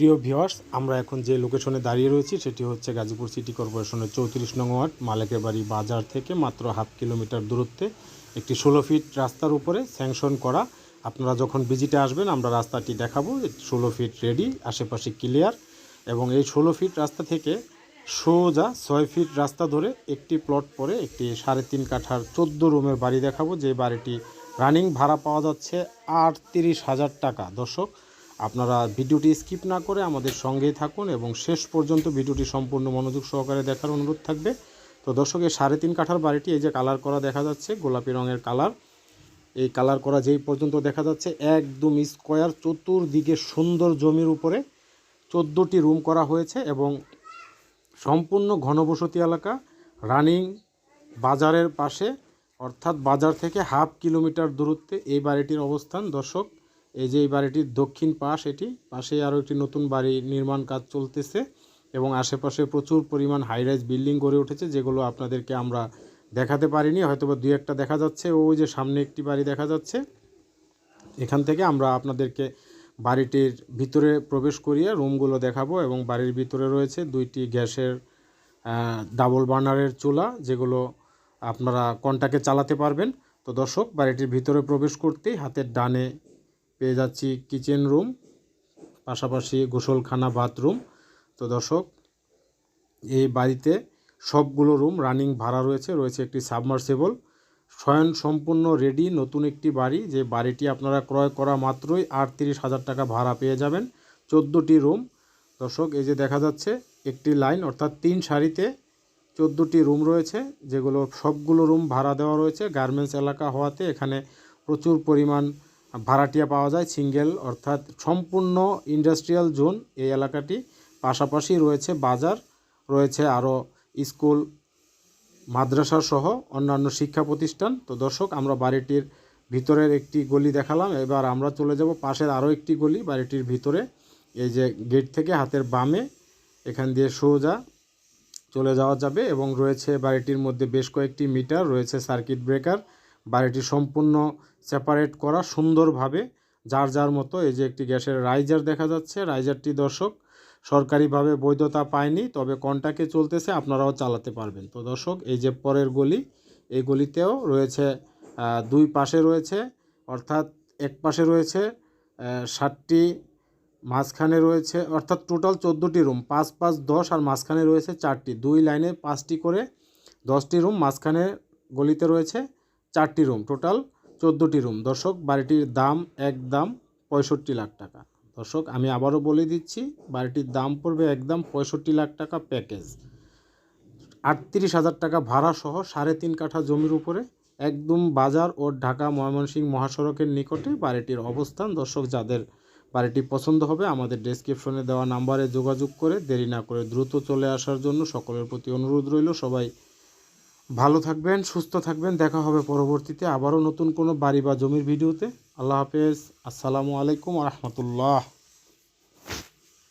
প্রিয় ভিওয়ার্স আমরা এখন যে লোকেশনে দাঁড়িয়ে রয়েছি সেটি হচ্ছে গাজীপুর সিটি কর্পোরেশনের চৌত্রিশ নং ওয়ার্ড মালেকের বাড়ি বাজার থেকে মাত্র হাফ কিলোমিটার দূরত্বে একটি ষোলো ফিট রাস্তার উপরে স্যাংশন করা। আপনারা যখন ভিজিটে আসবেন, আমরা রাস্তাটি দেখাবো। ষোলো ফিট রেডি, আশেপাশে ক্লিয়ার এবং এই ষোলো ফিট রাস্তা থেকে সোজা ছয় ফিট রাস্তা ধরে একটি প্লট পরে একটি সাড়ে তিন কাঠার চোদ্দ রুমের বাড়ি দেখাবো। যে বাড়িটি রানিং ভাড়া পাওয়া যাচ্ছে আটত্রিশ হাজার টাকা। দর্শক আপনারা ভিডিওটি স্কিপ না করে আমাদের সঙ্গেই থাকুন এবং শেষ পর্যন্ত ভিডিওটি সম্পূর্ণ মনোযোগ সহকারে দেখার অনুরোধ থাকবে। তো দর্শক, এই সাড়ে তিন কাঠার বাড়িটি, এই যে কালার করা দেখা যাচ্ছে, গোলাপি রঙের কালার। এই কালার করা যেই পর্যন্ত দেখা যাচ্ছে, একদম স্কোয়ার চতুর্দিকে সুন্দর জমির উপরে চোদ্দোটি রুম করা হয়েছে এবং সম্পূর্ণ ঘনবসতি এলাকা। রানিং বাজারের পাশে, অর্থাৎ বাজার থেকে হাফ কিলোমিটার দূরত্বে এই বাড়িটির অবস্থান। দর্শক এই যে এই বাড়িটির দক্ষিণ পাশ এটি, পাশে আরও একটি নতুন বাড়ি নির্মাণ কাজ চলতেছে এবং আশেপাশে প্রচুর পরিমাণ হাইরাইজ বিল্ডিং গড়ে উঠেছে যেগুলো আপনাদেরকে আমরা দেখাতে পারিনি হয়তো বা দুই একটা দেখা যাচ্ছে। ওই যে সামনে একটি বাড়ি দেখা যাচ্ছে। এখান থেকে আমরা আপনাদেরকে বাড়িটির ভিতরে প্রবেশ করিয়ে রুমগুলো দেখাবো এবং বাড়ির ভিতরে রয়েছে দুইটি গ্যাসের ডাবল বার্নারের চুলা যেগুলো আপনারা কন্টাকে চালাতে পারবেন। তো দর্শক, বাড়িটির ভিতরে প্রবেশ করতেই হাতের ডানে পেয়ে যাচ্ছি কিচেন রুম পাশাপাশি গোসলখানা বাথরুম তো দর্শক, এই বাড়িতে সবগুলো রুম রানিং ভাড়া রয়েছে রয়েছে একটি সাবমার্সেবল স্বয়ং সম্পূর্ণ রেডি নতুন একটি বাড়ি, যে বাড়িটি আপনারা ক্রয় করা মাত্রই আটত্রিশ হাজার টাকা ভাড়া পেয়ে যাবেন। চোদ্দোটি রুম দর্শক, এই যে দেখা যাচ্ছে, একটি লাইন অর্থাৎ তিন সারিতে চোদ্দোটি রুম রয়েছে, যেগুলো সবগুলো রুম ভাড়া দেওয়া রয়েছে। গার্মেন্টস এলাকা হওয়াতে এখানে প্রচুর পরিমাণ ভাড়াটিয়া পাওয়া যায়, সিঙ্গেল অর্থাৎ সম্পূর্ণ ইন্ডাস্ট্রিয়াল জোন এই এলাকাটি। পাশাপাশি রয়েছে বাজার, রয়েছে আরও স্কুল, মাদ্রাসা সহ অন্যান্য শিক্ষা প্রতিষ্ঠান। তো দর্শক, আমরা বাড়িটির ভিতরের একটি গলি দেখালাম। এবার আমরা চলে যাব পাশের আরও একটি গলি, বাড়িটির ভিতরে। এই যে গেট থেকে হাতের বামে, এখান দিয়ে সোজা চলে যাওয়া যাবে এবং রয়েছে বাড়িটির মধ্যে বেশ কয়েকটি মিটার, রয়েছে সার্কিট ব্রেকার বাড়িটি সম্পূর্ণ সেপারেট করা সুন্দরভাবে, যার যার মতো এই যে একটি গ্যাসের রাইজার দেখা যাচ্ছে রাইজারটি দর্শক সরকারিভাবে বৈধতা পায়নি, তবে কন্টাকে চলতেছে, আপনারাও চালাতে পারবেন। তো দর্শক, এই যে পরের গলি, এই গলিতেও রয়েছে দুই পাশে রয়েছে, অর্থাৎ এক পাশে রয়েছে ষাটটি মাঝখানে রয়েছে, অর্থাৎ টোটাল চোদ্দোটি রুম পাঁচ পাঁচ দশ আর মাঝখানে রয়েছে চারটি। দুই লাইনে পাঁচটি করে দশটি রুম মাঝখানে গলিতে রয়েছে। চারটি রুম, টোটাল চোদ্দোটি রুম। দর্শক, বাড়িটির দাম একদম পঁয়ষট্টি লাখ টাকা। দর্শক, আমি আবারও বলে দিচ্ছি, বাড়িটির দাম পড়বে একদম পঁয়ষট্টি লাখ টাকা প্যাকেজ। আটত্রিশ হাজার টাকা ভাড়া সহ সাড়ে তিন কাঠা জমির উপরে একদম বাজার ও ঢাকা ময়মনসিংহ মহাসড়কের নিকটে বাড়িটির অবস্থান। দর্শক, যাদের বাড়িটি পছন্দ হবে, আমাদের ডেসক্রিপশনে দেওয়া নাম্বারে যোগাযোগ করে দেরি না করে দ্রুত চলে আসার জন্য সকলের প্রতি অনুরোধ রইল। সবাই ভালো থাকবেন, সুস্থ থাকবেন। দেখা হবে পরবর্তীতে আবারও নতুন কোনো বাড়ি বা জমির ভিডিওতে। আল্লাহ হাফেজ। আসসালামু আলাইকুম রহমতুল্লাহ।